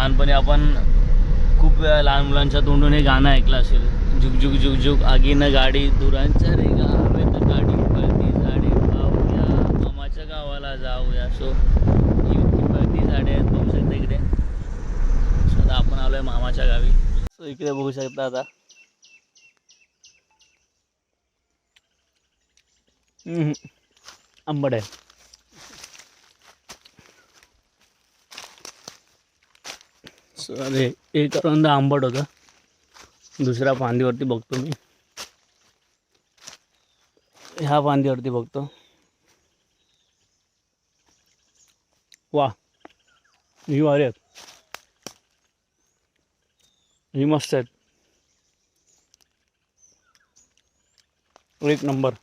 लहानपणी आपण खूप वेळा लहान मुलांच्या तोंडून हे गाणं ऐकलं असेल. झुक झुक झुक झुक आगीनं गाडी धुरांच्या रे गावेत गाडी पळती झाडे पाहूया. मामाच्या गावाला जाऊया. सो ही पळती झाडे आहेत बघू शकता इकडे. आता आपण आलोय मामाच्या गावी. सो इकडे बघू शकता आता. आंबट आहे. अरे एक रंद आंबट होता. दुसऱ्या फांदीवरती बघतो मी. ह्या फांदीवरती बघतो. वा ही वारे आहेत ही मस्त आहेत. एक नंबर.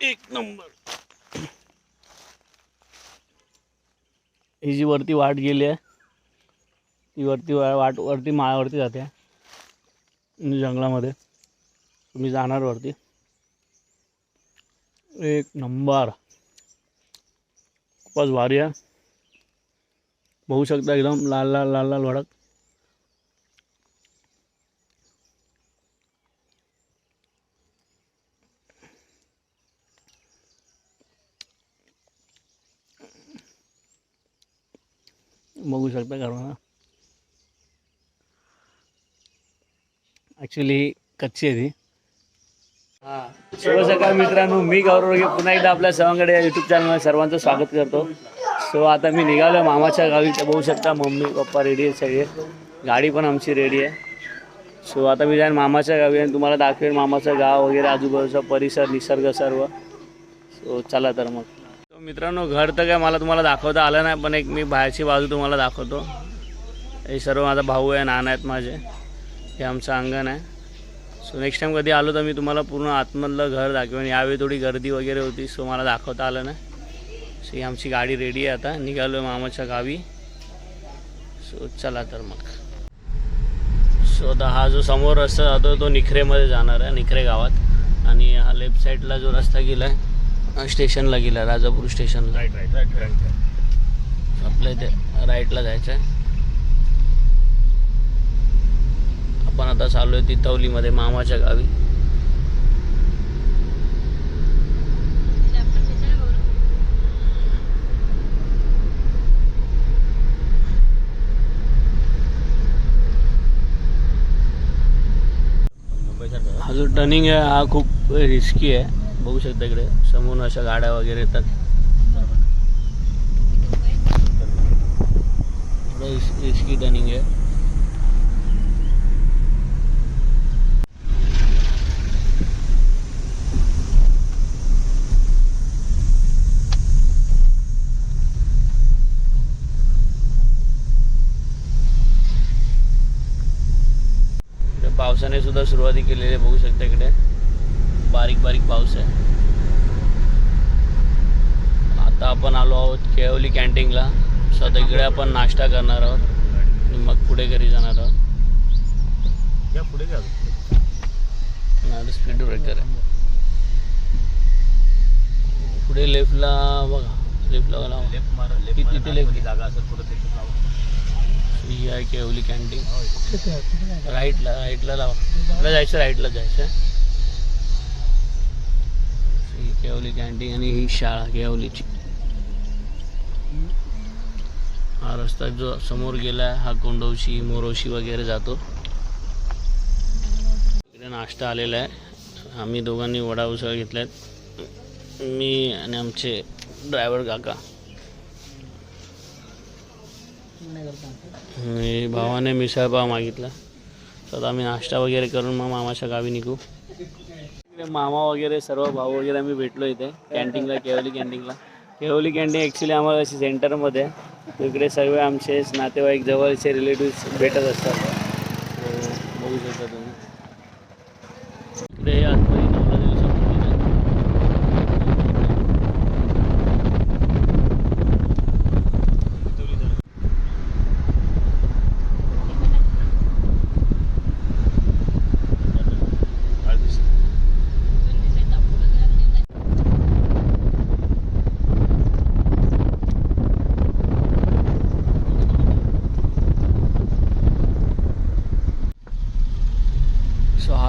एक नंबर. ही जी वरती वाट गेली आहे ती वरती वा- वाट वरती माळावरती जाते म्हणजे जंगलामध्ये. तुम्ही जाणार वरती. एक नंबर. खूपच भारी आहे. बघू शकता एकदम लाल लाल लाल लाल भडक बघू शकता कारण ॲक्च्युली कच्ची आहे ती. हां. शुभ सकाळ मित्रांनो मी गौरव पुन्हा एकदा आपल्या सर्वांकडे या यूट्यूब चॅनलमध्ये सर्वांचं स्वागत करतो. सो आता मी निघालो मामाच्या गावी. तर बघू शकता मम्मी पप्पा रेडी आहे सगळे. गाडी पण आमची रेडी आहे. सो आता मी जाईन मामाच्या गावी आणि तुम्हाला दाखवेन मामाचं गाव वगैरे आजूबाजूचा परिसर निसर्ग सर्व. सो चला तर मग. मित्रांनो घर तर काय मला तुम्हाला दाखवता आलं नाही पण एक मी बाहेरची बाजू तुम्हाला दाखवतो. हे सर्व माझा भाऊ आहे नाना आहेत माझे. हे आमचं अंगण आहे. सो नेक्स्ट टाईम कधी आलो तर मी तुम्हाला पूर्ण आतमधलं घर दाखवेन. यावेळी थोडी गर्दी वगैरे होती सो मला दाखवता आलं नाही. सो ही आमची गाडी रेडी आहे आता. निघालो मामाच्या गावी. सो चला तर मग. सो आता हा जो समोर रस्ता जातो तो निखरेमध्ये जाणार आहे निखरे गावात. आणि हा लेफ्ट साईडला जो रस्ता गेला आहे स्टेशनला गेला राजापूर स्टेशनला. राईट राईट राईट राईट आपल्या इथे राईटला जायचं आहे. आपण आता चालू आहे तितवलीमध्ये मामाच्या गावी. हा जो टर्निंग आहे हा खूप रिस्की आहे. बघू शकता इकडे. समोरून अशा गाड्या वगैरे येतात. रिस्की टर्निंग आहे. पावसाने सुद्धा सुरुवाती केलेली आहे. बघू शकता इकडे. बारीक बारीक पाऊस आहे. आता आपण आलो आहोत केवली कॅन्टीनला. सो आता इकडे आपण नाश्ता करणार आहोत आणि मग पुढे घरी जाणार आहोत. या पुढे नाही स्पीड ब्रेकर आहे पुढे लेफ्टला बघा. लेफ्टला बघा लेफ्ट मार लेफ्ट तिथे left. जागा असेल पुढे तिथे लावा. ही आहे केवली कॅन्टीन. राईटला राईटला लावा. जायचं राईटला जायचं केवली कॅन्टीन आणि ही शाळा केवलीची. हा रस्ता जो समोर गेला हा कोंडवशी मोरोशी वगैरे जातो. इकडे नाश्ता आलेला आहे. आम्ही दोघांनी वडा उसळ घेतल्यात. मी आणि आमचे ड्रायव्हर काका. भावाने मिसळपाव मागितला. तर आम्ही नाश्ता वगैरे करून मग मामाच्या गावी निघू. मामा वगैरे सर्व भाऊ वगैरे आम्ही भेटलो इथे कॅन्टीनला केवली कॅन्टीनला केवली कॅन्टीन ॲक्च्युली आम्हाला अशी सेंटरमध्ये आहे. इकडे सर्व आमचे नातेवाईक जवळचे रिलेटिव्ह भेटत असतात तर बघू शकता तुम्ही इकडे आतमध्ये नवला दिवसा मंदिर आहे.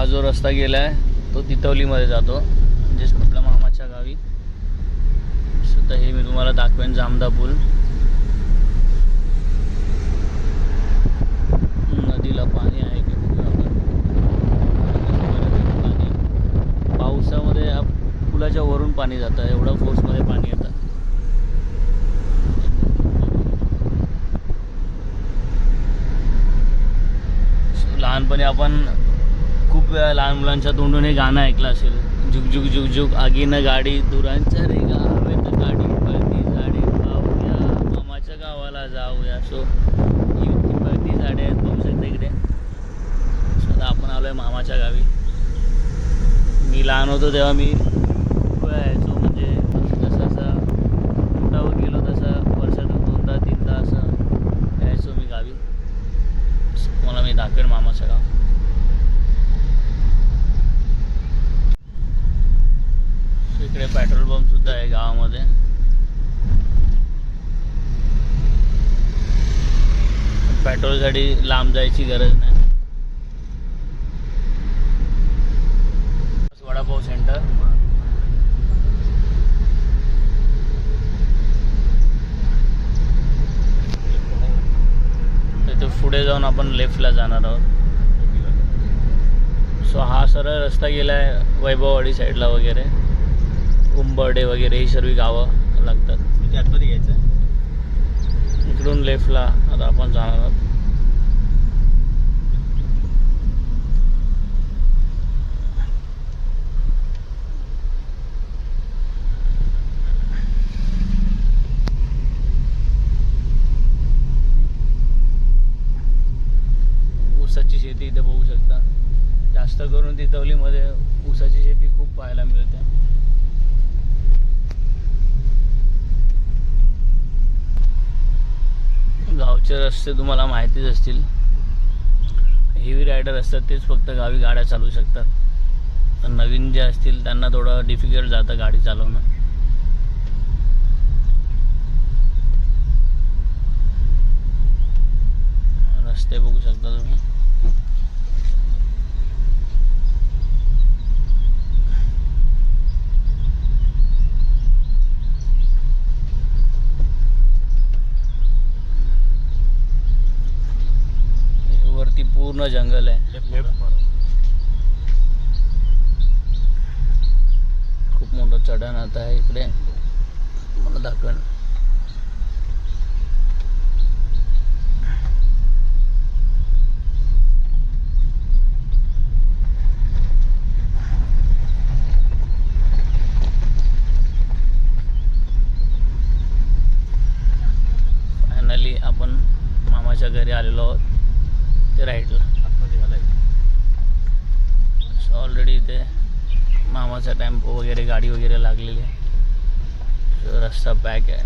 जो रस्ता गेला आहे तो तितवलीमध्ये जातो. म्हणजेच आपल्या मामाच्या गावी. सुद्धा हे मी तुम्हाला दाखवेन जामदा पूल नदीला पाणी आहे की पाणी पावसामध्ये या पुलाच्या वरून पाणी जातं एवढं फोर्समध्ये पाणी येतं. लहानपणी आपण वेळा लहान मुलांच्या तोंडून हे गाणं ऐकलं असेल. झुक झुक झुक झुक आगीनं गाडी दुरांच्या रे गावेत गाडी पळती झाडे पाहूया. मामाच्या गावाला जाऊया. सो ही पळती झाडे. आहेत बघू शकता इकडे. So आपण आलो आहे मामाच्या गावी. मी लहान होतो तेव्हा मी खूप वेळा यायचो म्हणजे जसं जसं मोठा होत गेलो तसं वर्षातून दोनदा तीनदा असं यायचो मी गावी मला मी दाखवेन मामाचं गाव इकडे पेट्रोल पंप सुद्धा आहे गावामध्ये पेट्रोलसाठी जायची गरज नाही. वडापाव सेंटर. इथे पुढे जाऊन आपण लेफ्टला जाणार आहोत. सो हा सरळ रस्ता गेला आहे वैभववाडी साईडला वगैरे. उंबर्डे वगैरे ही सर्व गावं लागतात. किती आतमध्ये घ्यायचं इकडून लेफ्टला आता आपण जाणार आहोत ऊसाची शेती इथे बघू शकता. जास्त करून तितवलीमध्ये ऊसाची शेती खूप पाहायला मिळते. गावचे रस्ते तुम्हाला माहितीच असतील. हेवी रायडर असतात तेच फक्त गावी गाड्या चालवू शकतात. नवीन जे असतील त्यांना थोडं डिफिकल्ट जातं गाडी चालवणं. रस्ते बघू शकता तुम्ही हे वरती पूर्ण जंगल आहे. खूप मोठं चढण आता आहे इकडे. मला दाखवण फायनली आपण मामाच्या घरी आलेलो आहोत. ते राईटला ऑलरेडी इथे मामाचा टेम्पो वगैरे गाडी वगैरे लागलेली आहे. रस्ता पॅक आहे.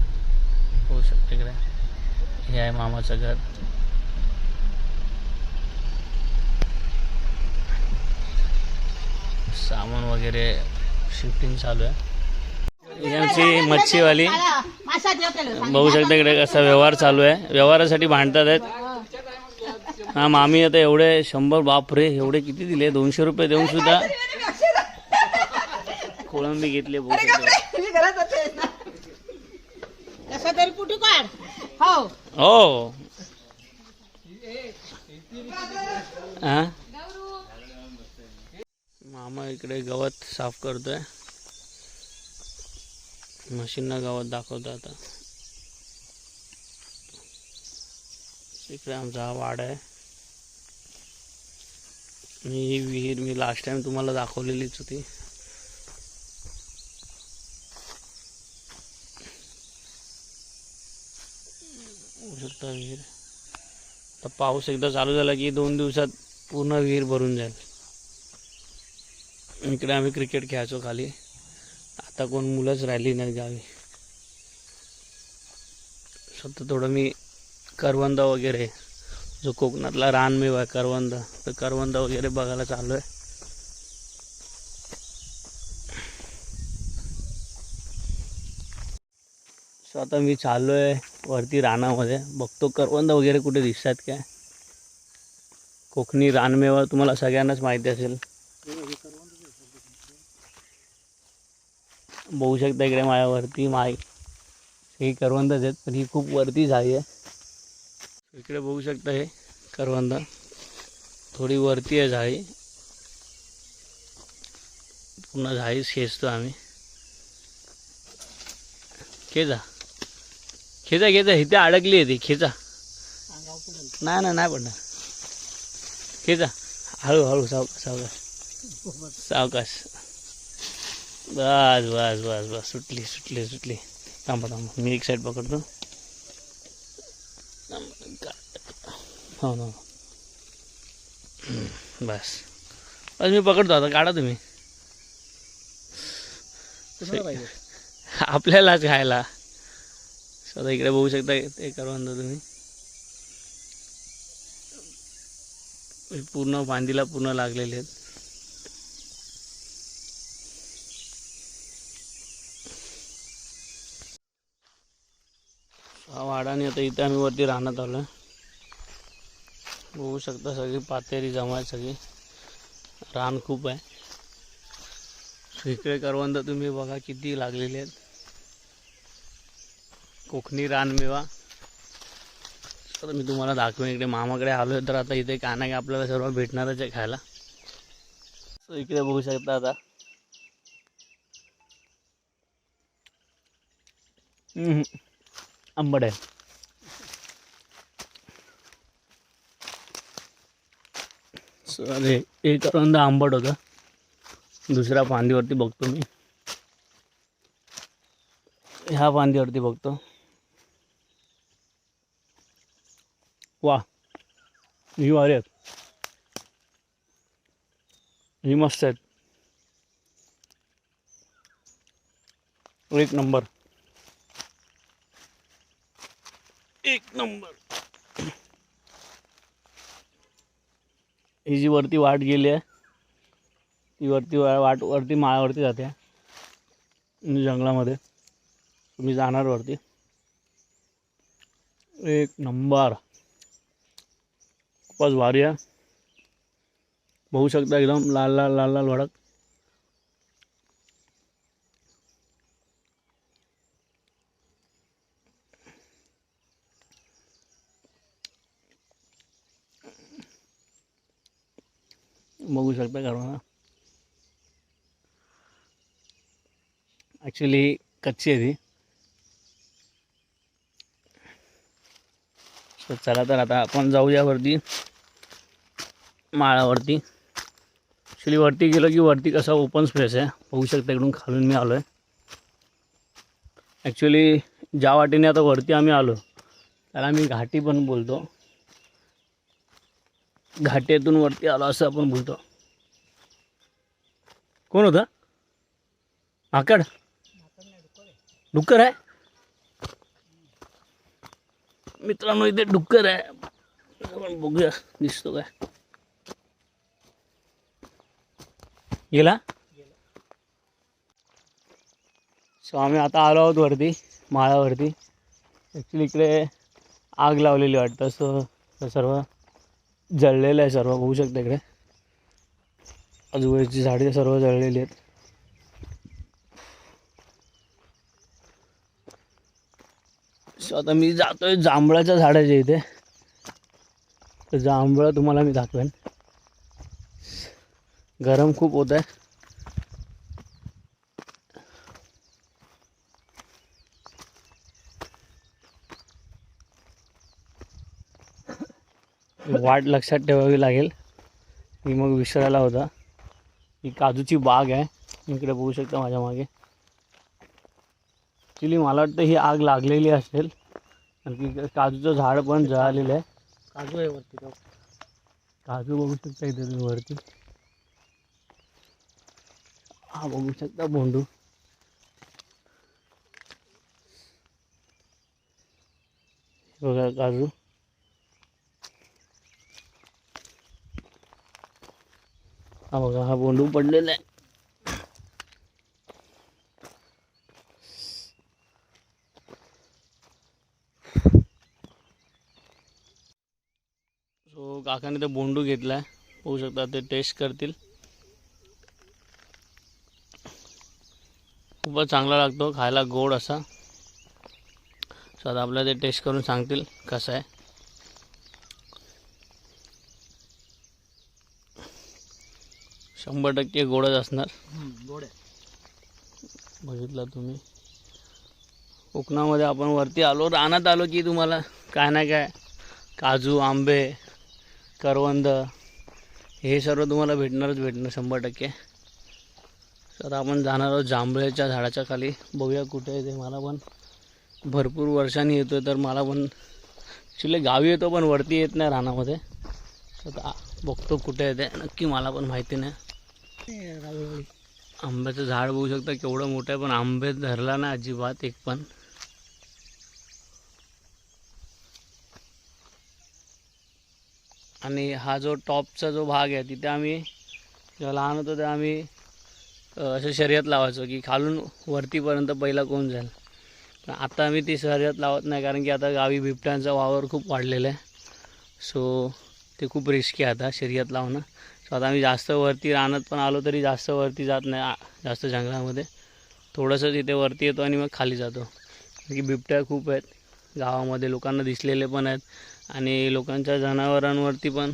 होऊ शकते इकडे. हे आहे मामाचं घर. सामान वगैरे शिफ्टिंग चालू आहे. ही आमची मच्छीवाली. बघू शकता इकडे कसा व्यवहार चालू आहे. व्यवहारासाठी भांडतात आहेत. हा मामी आता एवढे शंभर बापरे एवढे किती दिले? दोनशे रुपये देऊन सुद्धा कोळंबी घेतली हो. हो. मामा इकडे गवत साफ करतोय. मशीनना गवत दाखवतो आता. इकडे आमचा हा वाडा आहे. ही विहीर मी लास्ट टाइम तुम्हाला दाखवलेलीच होती. होऊ शकता विहीर. आता पाऊस एकदा चालू झाला की दोन दिवसात पूर्ण विहीर भरून जाईल. इकडे आम्ही क्रिकेट खेळायचो खाली. आता कोण मुलंच राहिली नाही गावी. स्वतः थोडं मी करवंदा वगैरे जो कोकणातला रानमेवा आहे करवंद. तर करवंद वगैरे बघायला चालू आहे सो आता मी चाललो आहे वरती रानामध्ये. बघतो करवंद वगैरे कुठे दिसतात काय? कोकणी रानमेवा तुम्हाला सगळ्यांनाच माहिती असेल. बघू शकता इकडे माझ्यावरती माय ही करवंदच आहेत पण ही खूप वरती झाली आहे. इकडे बघू शकता हे करवंदा. थोडी वरती आहे झाडी पूर्ण झाळी खेचतो आम्ही. खेचा. खेचा खेचा इथे अडकली आहे ती खेचा. नाही नाही नाही पडणार. खेचा. हळूहळू सावकाश सावकाश. सावकाश. बस बस बस बस. सुटली सुटली सुटली. थांबा थांबा. मी एक साईड पकडतो. हो ना बस. बस मी पकडतो आता काढा तुम्ही. आपल्यालाच खायला. स्वतः इकडे बघू शकता ते करवंद तुम्ही. हे पूर्ण फांदीला पूर्ण लागलेले आहेत. हा वाडाने आता इथे आम्ही वरती राहण्यात आलो बघू शकता सगळी पातेरी जमा आहे सगळी. रान खूप आहे. इकडे करवंद तुम्ही बघा किती लागलेले आहेत. कोकणी रानमेवा तर मी तुम्हाला दाखवेन इकडे. मामाकडे आलो तर आता इथे काय नाही आपल्याला सर्व भेटणारच आहे खायला. सो इकडे बघू शकता आता. आंबट आहे. अरे एक करवंद आंबट होतं. दुसऱ्या फांदीवरती बघतो मी. ह्या फांदीवरती बघतो. वा ही वारे आहेत ही मस्त आहेत. एक नंबर. एक नंबर. ही जी वरती वाट गेली आहे ती वरती वा- वाट वरती माळावरती जाते. जंगलामध्ये. तुम्ही जाणार वरती. एक नंबर. खूपच भारी आहे. बघू शकता एकदम लाल लाल लाल लाल भडक बघू शकता करवा ॲक्च्युली कच्ची आहे ती. चला तर आता आपण जाऊया वरती माळावरती. ॲक्च्युली वरती गेलो की वरती कसा ओपन स्पेस आहे. बघू शकता इकडून खालून मी आलो आहे ॲक्च्युली ज्या वाटेने आता वरती आम्ही आलो त्याला मी घाटी पण बोलतो. घाटेतून वरती आलो असं आपण बोलतो. कोण होता? आकड डुक्कर आहे? मित्रांनो इथे डुक्कर आहे. आपण बघूया दिसतो काय? गेला? सो आम्ही आता आलो आहोत वरती माळावरती. ॲक्च्युली इकडे आग लावलेली वाटतं सो सर्व जळलेलं आहे सर्व बघू शकता इकडे. आजूबाजूची झाडे सर्व जळलेली आहेत. आता मी जातोय जांभळाच्या झाडाच्या इथे. तर जांभळं तुम्हाला मी दाखवेन. गरम खूप होत आहे वाट लक्षात ठेवावी लागेल. मी मग विसरायला होता. ही काजूची बाग आहे. इकडे बघू शकता माझ्या मागे. ॲक्च्युली मला वाटतं ही आग लागलेली असेल. आणखी काजूचं झाड पण जळालेलं आहे. काजू आहे वरती काजू बघू शकता इथे तुम्ही वरती. हा बघू शकता बोंडू. बघा काजू. अब बघा हा बोंडू पडलेला आहे सो तो काकाने ते तो बोंडू घेतला आहे होऊ शकता ते टेस्ट करतील। खूब चांगला लगता खाला गोड़ा सो आता आपल्याला टेस्ट करूँ सांगतील कसा है शंभर टक्के गोडच असणार. गोड आहे. बघितलं तुम्ही. कोकणामध्ये आपण वरती आलो रानात आलो की तुम्हाला काय ना काय काजू आंबे करवंद हे सर्व तुम्हाला भेटणारच भेटणार शंभर टक्के. तर आपण जाणार आहोत जांभळ्याच्या झाडाच्या खाली. बघूया कुठे आहे ते. मला पण भरपूर वर्षांनी येतो तर मला पण ॲक्च्युली गावी येतो पण वरती येत नाही रानामध्ये. तर बघतो कुठे आहे ते. नक्की मला पण माहिती नाही. आंब्याचं झाड बघू शकता केवढं मोठं आहे पण आंबे धरला ना अजिबात एक पण. आणि हा जो टॉपचा जो भाग आहे तिथे आम्ही जेव्हा लहान होतो तेव्हा आम्ही असं शर्यत लावायचो की खालून वरतीपर्यंत पहिला कोण जाईल. पण आता आम्ही ती शर्यत लावत नाही कारण की आता गावी बिबट्यांचा वावर खूप वाढलेला आहे. सो ते खूप रिस्की आहे आता शर्यत लावणं. आता आम्ही जास्त वरती रानात पण आलो तरी जास्त वरती जात नाही जास्त जंगलामध्ये. थोडंसं तिथे वरती येतो आणि मग खाली जातो. की बिबट्या खूप आहेत. गावामध्ये लोकांना दिसलेले पण आहेत. आणि लोकांच्या जनावरांवरती पण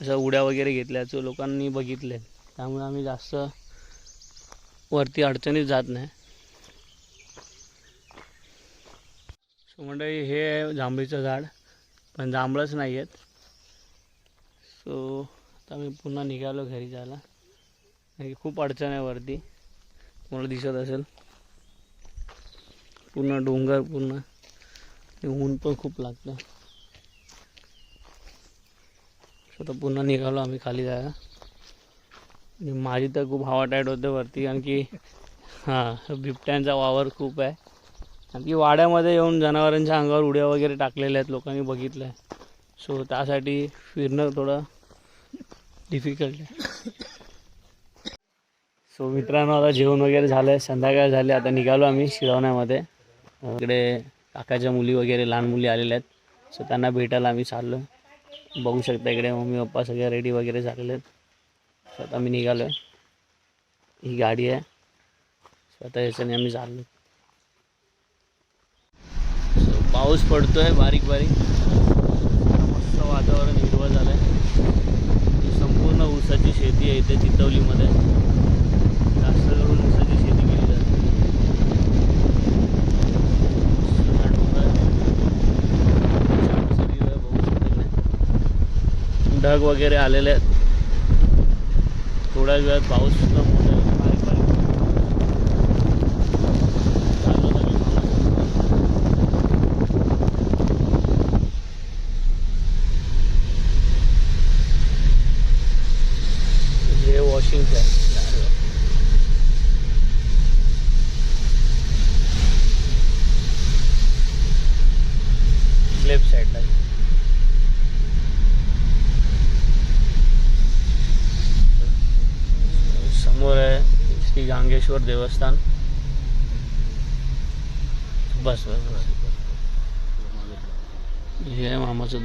असं उड्या वगैरे घेतल्याचं लोकांनी बघितले त्यामुळे आम्ही जास्त वरती अडचणीत जात नाही. सो मंडळी हे आहे जांभळीचं झाड. पण जांभळंच नाही आहेत सो आता मी पुन्हा निघालो घरी जायला. खूप अडचण आहे वरती. तुम्हाला दिसत असेल. पूर्ण डोंगर पूर्ण ऊन पण खूप लागतं. सो पुन्हा निघालो आम्ही खाली जायला. आणि माझी तर खूप हवा टाईट होते वरती कारण की हां बिबट्यांचा वावर खूप आहे. कारण की वाड्यामध्ये येऊन जनावरांच्या अंगावर उड्या वगैरे टाकलेल्या आहेत लोकांनी बघितलं आहे सो त्यासाठी फिरणं थोडं डिफिकल्ट सो मित्रांनो आता जेवण वगैरे झालं आहे संध्याकाळ झाले. आता निघालो आम्ही शिरवण्यामध्ये इकडे काकाच्या मुली वगैरे लहान मुली आलेल्या आहेत. सो त्यांना भेटायला आम्ही चाललो बघू शकता इकडे मम्मी पप्पा सगळे रेडी वगैरे झालेले आहेत. सो आता आम्ही निघालो आहे ही गाडी आहे. सो आता याच्याने आम्ही चाललो सो पाऊस पडतोय बारीक बारीक. मस्त वातावरण हिरवं झालं आहे संपूर्ण ऊसाची शेती आहे इथे चितवलीमध्ये. जास्त करून ऊसाची शेती केली जाते. ढग वगैरे आलेले आहेत. थोड्या वेळात पाऊस सुद्धा मोठा आहे. बारीक बारीक चालू सगळी कामं. हे वॉशिंग आहे लेफ्ट साईडला समोर आहे श्री गांगेश्वर देवस्थान बस बस बस हे आहे मामाचं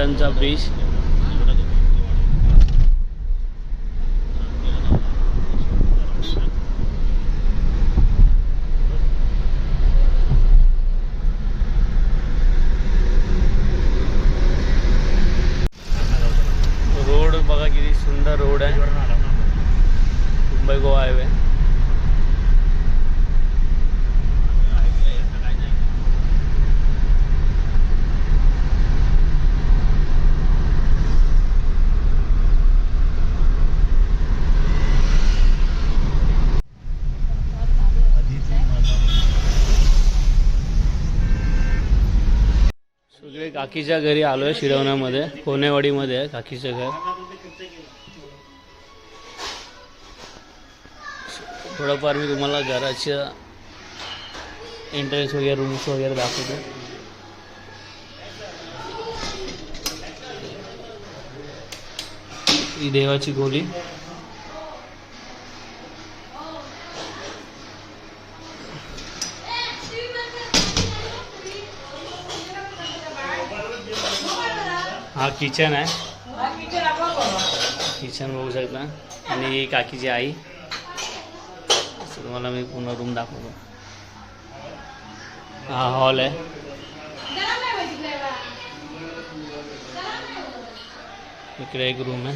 खारेपटणचा ब्रिज काकीच्या घरी आलोय शिरवण्यामध्ये कोनेवाडीमध्ये आहे काकीचं घर. थोडंफार मी तुम्हाला घराच्या एंट्रन्स वगैरे रूम्स वगैरे दाखवतो. ही देवाची खोली हा किचन आहे. किचन बघू शकता. आणि काकीची आई. तुम्हाला मी पूर्ण रूम दाखवतो. हा हॉल आहे. इकडे एक रूम आहे.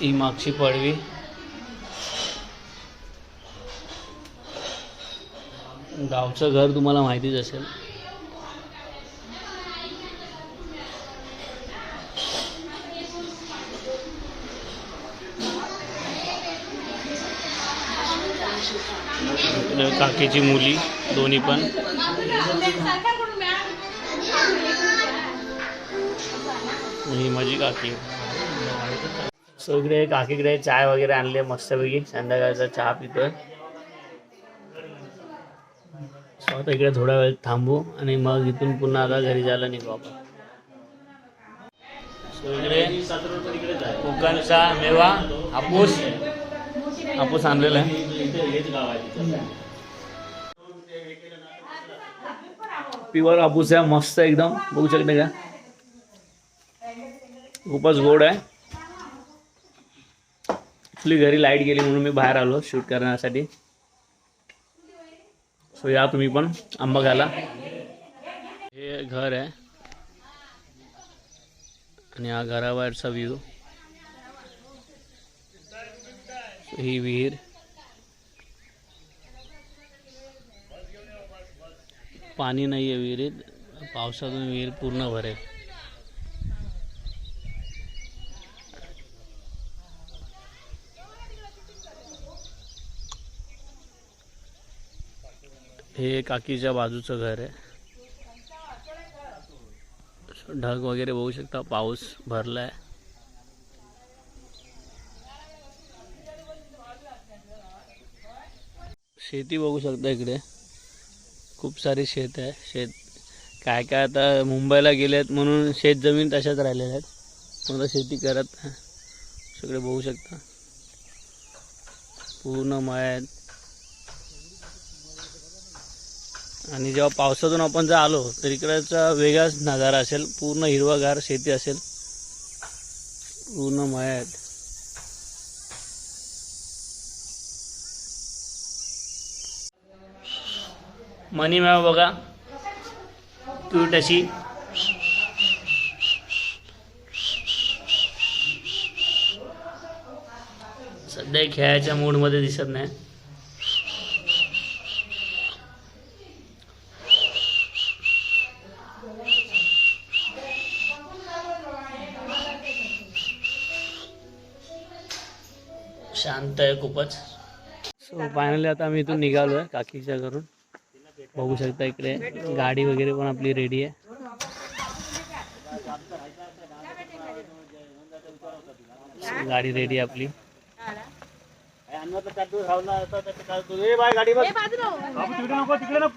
ही मागची पडवी. गावचं घर तुम्हाला माहितीच असेल. इकडे काकीची मुली दोन्ही पण. ही माझी काकी. सो इकडे काकीकडे चाय वगैरे आणले मस्तपैकी संध्याकाळचा चहा पितोय. सो आता इकडे थोडा वेळ थांबू आणि मग इथून पुन्हा आता घरी जायला निघू आपण. कोकणचा मेवा हापूस. हापूस आणलेला आहे. प्युअर हापूस आहे मस्त एकदम. बघू शकते का? खूपच गोड आहे. आपली घरी लाइट गेली म्हणून मी बाहेर आलो शूट करण्यासाठी. सो या तुम्ही पण आंबा घाला हे घर आहे. आणि हा घराबाहेरचा व्ह्यू ही विहीर. पाणी नाही आहे विहिरीत. पावसातून विहीर पूर्ण भरेल. हे काकीच्या बाजूचं घर आहे. ढग वगैरे बघू शकता पाऊस भरला आहे शेती बघू शकता इकडे. खूप सारे शेत आहे. शेत काय काय आता मुंबईला गेलेत म्हणून शेत जमीन तशाच राहिलेल्या आहेत. मला शेती करत सगळे बघू शकता. पूर्ण मळ्या आहेत. आणि जेव्हा पावसातून आपण जर आलो तर इकडचा वेगळाच नजारा असेल पूर्ण हिरवागार शेती असेल. पूर्ण मळ्या मनी मॅम बघा. क्यूट अशी सध्या खेळायच्या मूडमध्ये दिसत नाही. शांत आहे खूपच. सो फायनली आता आम्ही इथून निघालो आहे काकीच्या घरून. बघू शकता इकडे. गाडी वगैरे पण आपली रेडी आहे. गाडी रेडी आहे आपली.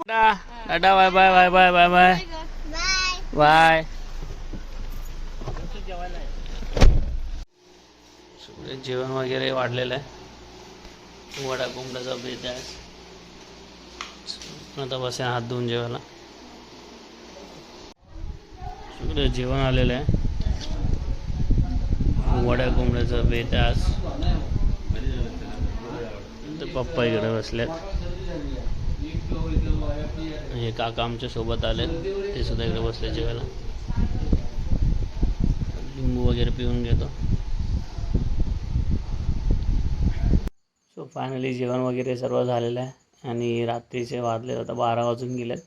दादा bye bye bye bye bye bye bye सगळे जेवण वगैरे वाढलेलं आहे. वडा कोंबड्याचा बेत आहे. आता बसेन हात धुवून जेवायला. इकडे जेवण आलेलं आहे. वड्या कोंबड्याचं बेत आज. पप्पा इकडे बसलेत. हे काका आमच्यासोबत आलेत. ते सुद्धा इकडे बसले जेवायला. लिंबू वगैरे पिऊन घेतो. सो फायनली जेवण वगैरे सर्व झालेलं आहे. आणि रात्रीचे वाजले आता बारा वाजून गेलेत.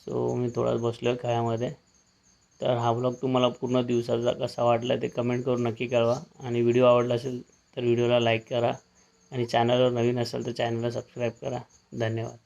सो मी थोडा बसलो आहे खेळामध्ये. तर हा ब्लॉग तुम्हाला पूर्ण दिवसाचा कसा वाटला ते कमेंट करून नक्की कळवा. आणि व्हिडिओ आवडला असेल तर व्हिडिओला लाईक करा. आणि चॅनलवर नवीन असेल तर चॅनलला सबस्क्राईब करा. धन्यवाद.